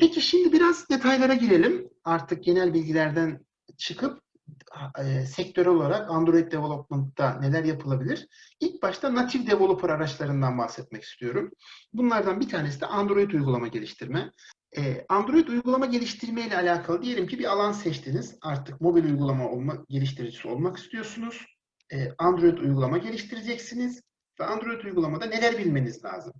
Peki şimdi biraz detaylara girelim. Artık genel bilgilerden çıkıp e, sektörel olarak Android Development'ta neler yapılabilir? İlk başta native developer araçlarından bahsetmek istiyorum. Bunlardan bir tanesi de Android uygulama geliştirme. E, Android uygulama geliştirme ile alakalı diyelim ki bir alan seçtiniz. Artık mobil uygulama olma, geliştiricisi olmak istiyorsunuz. E, Android uygulama geliştireceksiniz ve Android uygulamada neler bilmeniz lazım?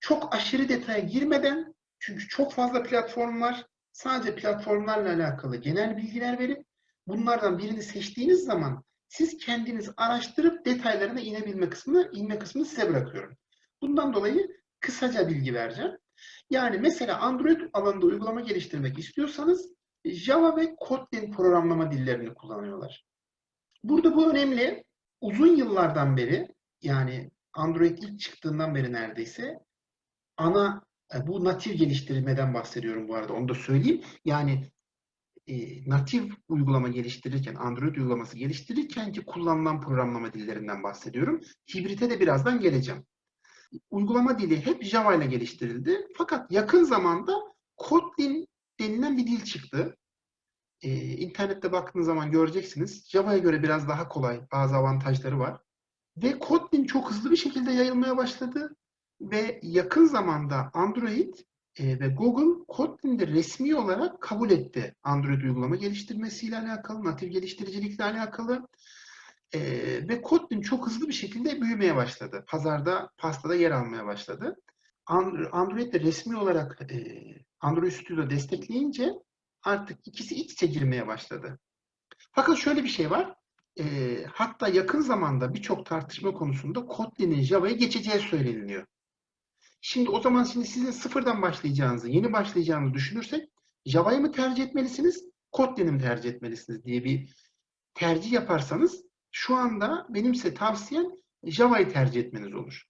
Çok aşırı detaya girmeden çünkü çok fazla platform var. Sadece platformlarla alakalı genel bilgiler verip bunlardan birini seçtiğiniz zaman siz kendiniz araştırıp detaylarına inebilme kısmını, inme kısmını size bırakıyorum. Bundan dolayı kısaca bilgi vereceğim. Yani mesela Android alanında uygulama geliştirmek istiyorsanız Java ve Kotlin programlama dillerini kullanıyorlar. Burada bu önemli. Uzun yıllardan beri yani Android ilk çıktığından beri neredeyse ana bu natif geliştirmeden bahsediyorum bu arada onu da söyleyeyim. Yani e, natif uygulama geliştirirken, Android uygulaması geliştirirken ki kullanılan programlama dillerinden bahsediyorum. Hibrite de birazdan geleceğim. Uygulama dili hep Java ile geliştirildi. Fakat yakın zamanda Kotlin denilen bir dil çıktı. Ee, internette baktığınız zaman göreceksiniz. Java'ya göre biraz daha kolay, bazı avantajları var. Ve Kotlin çok hızlı bir şekilde yayılmaya başladı. Ve yakın zamanda Android e, ve Google Kotlin'de resmi olarak kabul etti. Android uygulama geliştirmesiyle alakalı, natif geliştiricilikle alakalı. E, ve Kotlin çok hızlı bir şekilde büyümeye başladı. Pazarda, pastada yer almaya başladı. Android de resmi olarak e, Android Studio destekleyince artık ikisi iç içe girmeye başladı. Fakat şöyle bir şey var. E, hatta yakın zamanda birçok tartışma konusunda Kotlin'in Java'ya geçeceği söyleniliyor. Şimdi o zaman şimdi sizin sıfırdan başlayacağınızı, yeni başlayacağınızı düşünürsek Java'yı mı tercih etmelisiniz, Kotlin'i mi tercih etmelisiniz diye bir tercih yaparsanız şu anda benim size tavsiyem Java'yı tercih etmeniz olur.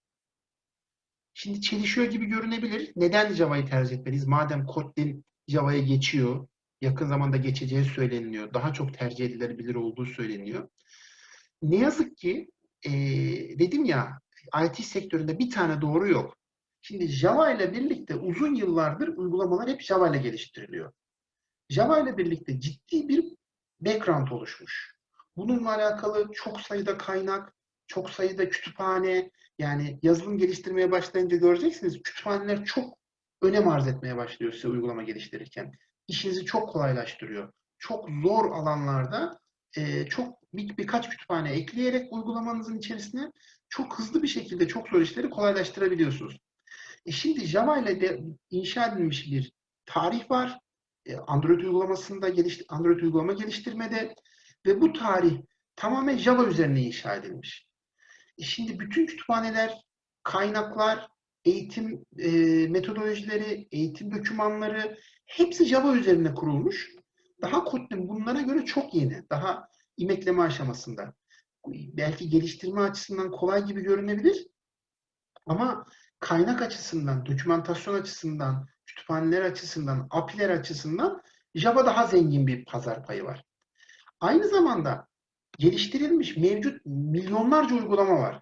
Şimdi çelişiyor gibi görünebilir. Neden Java'yı tercih etmeliyiz? Madem Kotlin Java'ya geçiyor, yakın zamanda geçeceği söyleniyor, daha çok tercih edilebilir olduğu söyleniyor. Ne yazık ki ee, dedim ya IT sektöründe bir tane doğru yok. Şimdi Java ile birlikte uzun yıllardır uygulamalar hep Java ile geliştiriliyor. Java ile birlikte ciddi bir background oluşmuş. Bununla alakalı çok sayıda kaynak, çok sayıda kütüphane, yani yazılım geliştirmeye başlayınca göreceksiniz kütüphaneler çok önem arz etmeye başlıyor size uygulama geliştirirken. İşinizi çok kolaylaştırıyor. Çok zor alanlarda e, çok bir, birkaç kütüphane ekleyerek uygulamanızın içerisine çok hızlı bir şekilde çok zor işleri kolaylaştırabiliyorsunuz. E şimdi Java ile de inşa edilmiş bir tarih var. E, Android uygulamasında geliş, Android uygulama geliştirmede ve bu tarih tamamen Java üzerine inşa edilmiş. E şimdi bütün kütüphaneler, kaynaklar, eğitim e, metodolojileri, eğitim dokümanları hepsi Java üzerine kurulmuş. Daha Kotlin bunlara göre çok yeni, daha imekleme aşamasında. Belki geliştirme açısından kolay gibi görünebilir ama kaynak açısından, dokümantasyon açısından, kütüphaneler açısından, API'ler açısından Java daha zengin bir pazar payı var. Aynı zamanda geliştirilmiş mevcut milyonlarca uygulama var.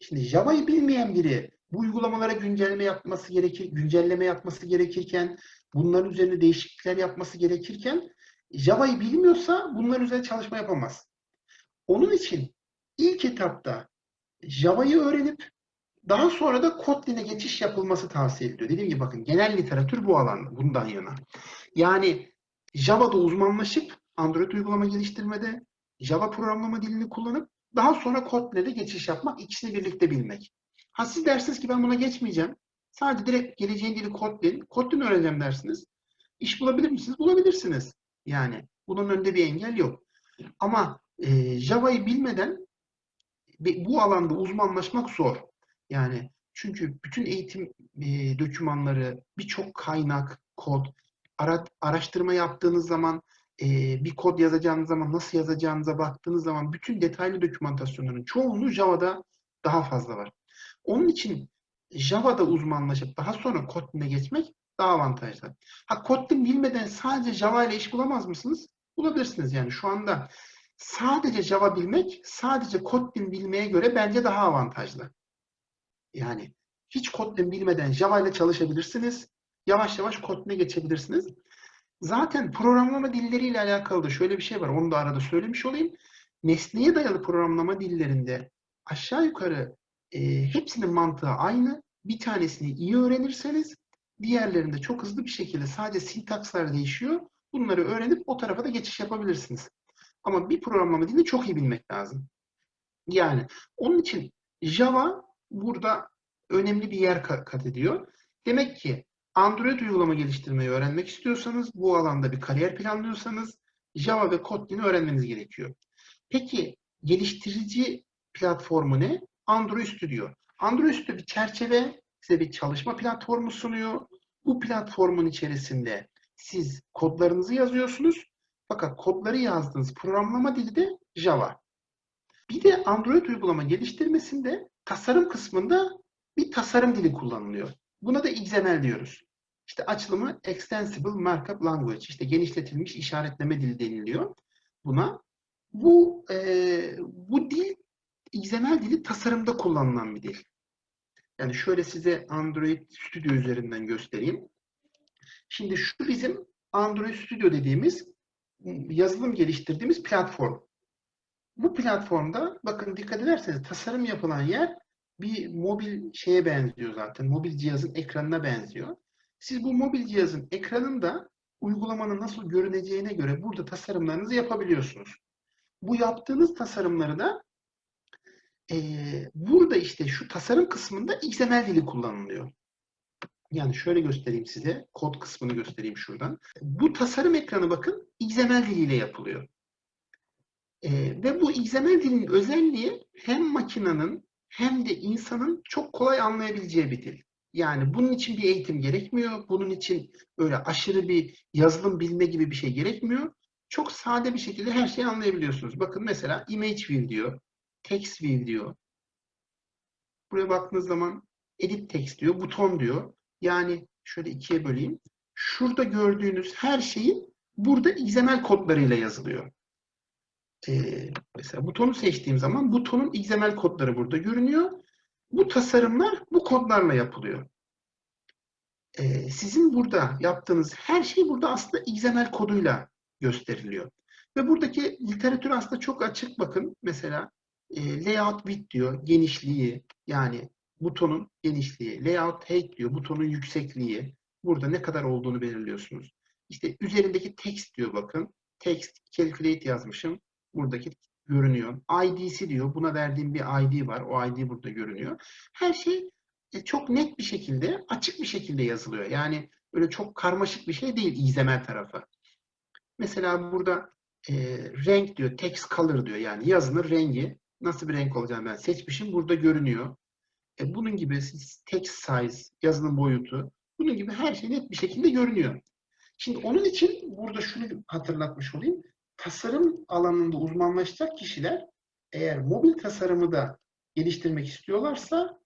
Şimdi Java'yı bilmeyen biri bu uygulamalara güncelleme yapması gerekir, güncelleme yapması gerekirken, bunların üzerine değişiklikler yapması gerekirken Java'yı bilmiyorsa bunların üzerine çalışma yapamaz. Onun için ilk etapta Java'yı öğrenip daha sonra da Kotlin'e geçiş yapılması tavsiye ediliyor. Dediğim gibi bakın genel literatür bu alan, bundan yana. Yani Java'da uzmanlaşıp Android uygulama geliştirmede Java programlama dilini kullanıp daha sonra Kotlin'e de geçiş yapmak, ikisini birlikte bilmek. Ha siz dersiniz ki ben buna geçmeyeceğim. Sadece direkt geleceğin dili Kotlin. Kotlin öğreneceğim dersiniz. İş bulabilir misiniz? Bulabilirsiniz. Yani bunun önünde bir engel yok. Ama e, Java'yı bilmeden bu alanda uzmanlaşmak zor. Yani çünkü bütün eğitim e, dokümanları, birçok kaynak, kod, ara, araştırma yaptığınız zaman, e, bir kod yazacağınız zaman nasıl yazacağınıza baktığınız zaman bütün detaylı dokümantasyonların çoğunluğu Java'da daha fazla var. Onun için Java'da uzmanlaşıp daha sonra Kotlin'e geçmek daha avantajlı. Ha Kotlin bilmeden sadece Java ile iş bulamaz mısınız? Bulabilirsiniz yani şu anda sadece Java bilmek sadece Kotlin bilmeye göre bence daha avantajlı. Yani hiç Kotlin bilmeden Java ile çalışabilirsiniz. yavaş yavaş Kotlin'e geçebilirsiniz. Zaten programlama dilleriyle alakalı da şöyle bir şey var. Onu da arada söylemiş olayım. Nesneye dayalı programlama dillerinde aşağı yukarı e, hepsinin mantığı aynı. Bir tanesini iyi öğrenirseniz diğerlerinde çok hızlı bir şekilde sadece sintakslar değişiyor. Bunları öğrenip o tarafa da geçiş yapabilirsiniz. Ama bir programlama dilini çok iyi bilmek lazım. Yani onun için Java burada önemli bir yer kat ediyor. Demek ki Android uygulama geliştirmeyi öğrenmek istiyorsanız, bu alanda bir kariyer planlıyorsanız Java ve Kotlin'i öğrenmeniz gerekiyor. Peki geliştirici platformu ne? Android Studio. Android Studio bir çerçeve, size bir çalışma platformu sunuyor. Bu platformun içerisinde siz kodlarınızı yazıyorsunuz. Fakat kodları yazdığınız programlama dili de Java. Bir de Android uygulama geliştirmesinde tasarım kısmında bir tasarım dili kullanılıyor. Buna da XML diyoruz. İşte açılımı Extensible Markup Language, işte genişletilmiş işaretleme dili deniliyor buna. Bu e, bu dil XML dili tasarımda kullanılan bir dil. Yani şöyle size Android Studio üzerinden göstereyim. Şimdi şu bizim Android Studio dediğimiz yazılım geliştirdiğimiz platform. Bu platformda bakın dikkat ederseniz tasarım yapılan yer bir mobil şeye benziyor zaten. Mobil cihazın ekranına benziyor. Siz bu mobil cihazın ekranında uygulamanın nasıl görüneceğine göre burada tasarımlarınızı yapabiliyorsunuz. Bu yaptığınız tasarımları da e, burada işte şu tasarım kısmında XML dili kullanılıyor. Yani şöyle göstereyim size. Kod kısmını göstereyim şuradan. Bu tasarım ekranı bakın XML diliyle yapılıyor. E, ve bu XML dilinin özelliği hem makinenin hem de insanın çok kolay anlayabileceği bir dil. Yani bunun için bir eğitim gerekmiyor. Bunun için öyle aşırı bir yazılım bilme gibi bir şey gerekmiyor. Çok sade bir şekilde her şeyi anlayabiliyorsunuz. Bakın mesela image view diyor. Text view diyor. Buraya baktığınız zaman edit text diyor. Buton diyor. Yani şöyle ikiye böleyim. Şurada gördüğünüz her şeyin burada XML kodlarıyla yazılıyor. Ee, mesela butonu seçtiğim zaman butonun XML kodları burada görünüyor. Bu tasarımlar bu kodlarla yapılıyor. Ee, sizin burada yaptığınız her şey burada aslında XML koduyla gösteriliyor. Ve buradaki literatür aslında çok açık bakın. Mesela e, layout width diyor, genişliği yani butonun genişliği. Layout height diyor, butonun yüksekliği. Burada ne kadar olduğunu belirliyorsunuz. İşte üzerindeki text diyor bakın. Text calculate yazmışım. Buradaki görünüyor. ID'si diyor. Buna verdiğim bir ID var. O ID burada görünüyor. Her şey e, çok net bir şekilde, açık bir şekilde yazılıyor. Yani öyle çok karmaşık bir şey değil XML tarafı. Mesela burada e, renk diyor, text color diyor. Yani yazının rengi nasıl bir renk olacağını ben seçmişim. Burada görünüyor. E, bunun gibi text size, yazının boyutu, bunun gibi her şey net bir şekilde görünüyor. Şimdi onun için burada şunu hatırlatmış olayım. Tasarım alanında uzmanlaşacak kişiler eğer mobil tasarımı da geliştirmek istiyorlarsa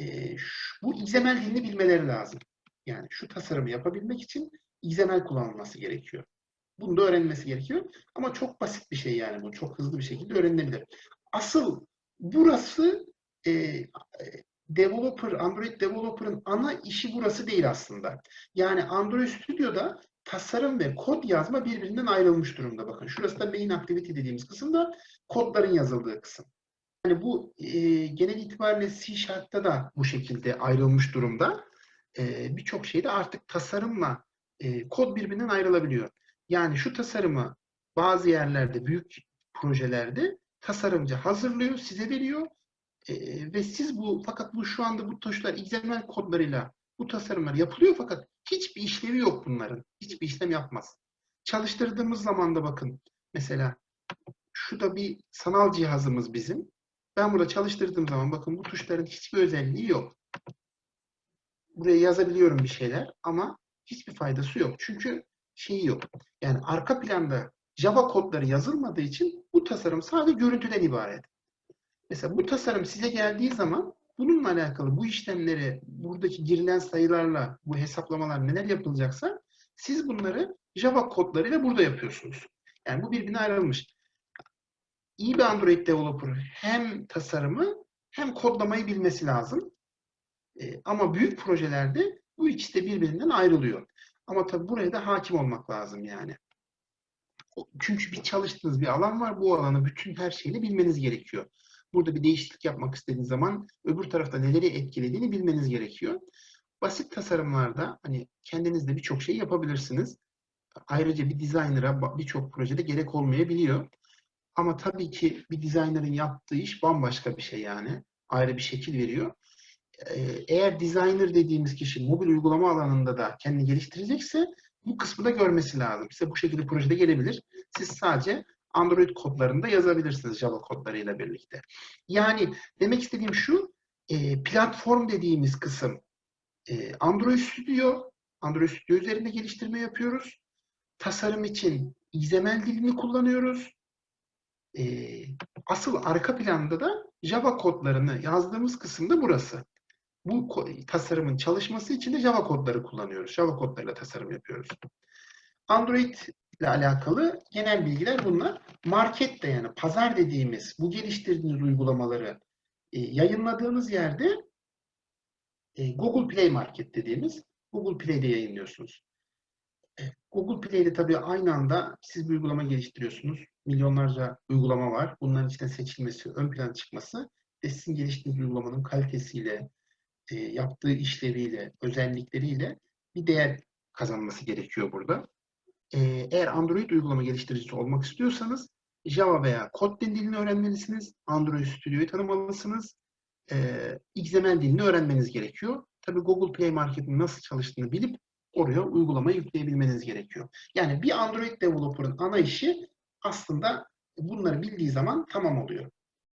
e, şu, bu XML dilini bilmeleri lazım. Yani şu tasarımı yapabilmek için XML kullanılması gerekiyor. Bunu da öğrenmesi gerekiyor. Ama çok basit bir şey yani bu. Çok hızlı bir şekilde öğrenilebilir. Asıl burası e, developer, Android developer'ın ana işi burası değil aslında. Yani Android Studio'da tasarım ve kod yazma birbirinden ayrılmış durumda. Bakın şurası da main activity dediğimiz kısımda kodların yazıldığı kısım. Yani bu e, genel itibariyle C Sharp'ta da bu şekilde ayrılmış durumda. E, Birçok şeyde artık tasarımla e, kod birbirinden ayrılabiliyor. Yani şu tasarımı bazı yerlerde, büyük projelerde tasarımcı hazırlıyor, size veriyor e, ve siz bu fakat bu şu anda bu tuşlar XML kodlarıyla bu tasarımlar yapılıyor fakat hiçbir işlevi yok bunların. Hiçbir işlem yapmaz. Çalıştırdığımız zaman da bakın mesela şu da bir sanal cihazımız bizim. Ben burada çalıştırdığım zaman bakın bu tuşların hiçbir özelliği yok. Buraya yazabiliyorum bir şeyler ama hiçbir faydası yok. Çünkü şeyi yok. Yani arka planda Java kodları yazılmadığı için bu tasarım sadece görüntüden ibaret. Mesela bu tasarım size geldiği zaman bununla alakalı bu işlemleri buradaki girilen sayılarla bu hesaplamalar neler yapılacaksa siz bunları Java kodlarıyla burada yapıyorsunuz. Yani bu birbirine ayrılmış. İyi bir Android developer hem tasarımı hem kodlamayı bilmesi lazım. Ee, ama büyük projelerde Bu ikisi de birbirinden ayrılıyor. Ama tabii buraya da hakim olmak lazım yani. Çünkü bir çalıştığınız bir alan var. Bu alanı bütün her şeyini bilmeniz gerekiyor. Burada bir değişiklik yapmak istediğiniz zaman öbür tarafta neleri etkilediğini bilmeniz gerekiyor. Basit tasarımlarda hani kendiniz de birçok şey yapabilirsiniz. Ayrıca bir designer'a birçok projede gerek olmayabiliyor. Ama tabii ki bir designer'ın yaptığı iş bambaşka bir şey yani. Ayrı bir şekil veriyor. Ee, Eğer designer dediğimiz kişi mobil uygulama alanında da kendini geliştirecekse bu kısmı da görmesi lazım. Size bu şekilde projede gelebilir. Siz sadece Android kodlarında yazabilirsiniz Java kodlarıyla birlikte. Yani demek istediğim şu, e, platform dediğimiz kısım e, Android Studio, Android Studio üzerinde geliştirme yapıyoruz. Tasarım için XML dilini kullanıyoruz. E, asıl arka planda da Java kodlarını yazdığımız kısım da burası. Bu tasarımın çalışması için de Java kodları kullanıyoruz. Java kodlarıyla tasarım yapıyoruz. Android ile alakalı genel bilgiler bunlar. Market de yani pazar dediğimiz bu geliştirdiğiniz uygulamaları e, yayınladığınız yerde e, Google Play Market dediğimiz Google Play'de yayınlıyorsunuz. E, Google Play'de tabii aynı anda siz bir uygulama geliştiriyorsunuz. Milyonlarca uygulama var. Bunların içinden seçilmesi, ön plana çıkması ve sizin geliştirdiğiniz uygulamanın kalitesiyle, e, yaptığı işleviyle, özellikleriyle bir değer kazanması gerekiyor burada. E, eğer Android uygulama geliştiricisi olmak istiyorsanız Java veya Kotlin dilini öğrenmelisiniz. Android Studio'yu tanımalısınız. E, XML dilini öğrenmeniz gerekiyor. Tabii Google Play Market'in nasıl çalıştığını bilip oraya uygulamayı yükleyebilmeniz gerekiyor. Yani bir Android developer'ın ana işi aslında bunları bildiği zaman tamam oluyor.